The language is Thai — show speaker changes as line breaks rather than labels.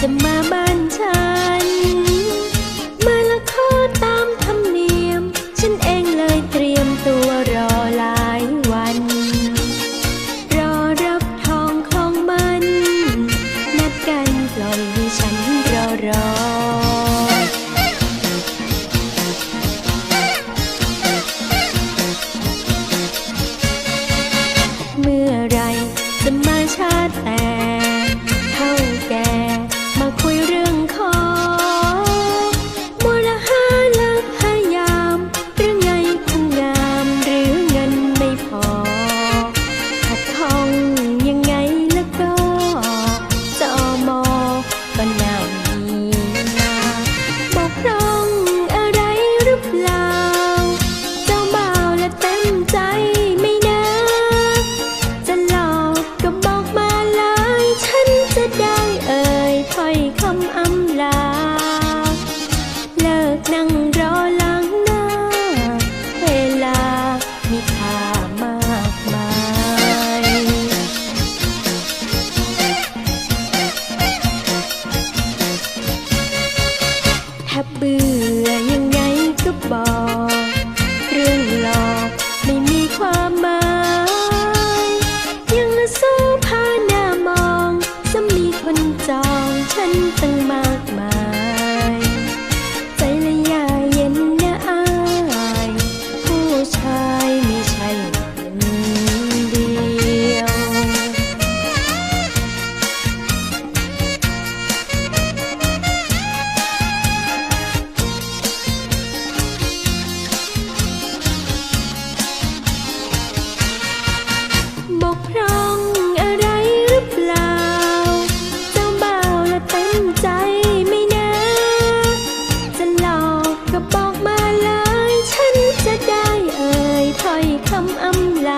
จะมาบ้านฉัน มาละคอตามธรรมเนียม ฉันเองเลยเตรียมตัวรอหลายวัน รอรับทองของมัน นัดกันปล่อยให้ฉันรอรอเมื่อไรจะมาชาติแต่าเบื่อยังไงก็บอก เรื่องหลอกไม่มีความหมาย ยังมาสู้พาหน้ามองจะมีคนจองฉันตั้งมากมายำลา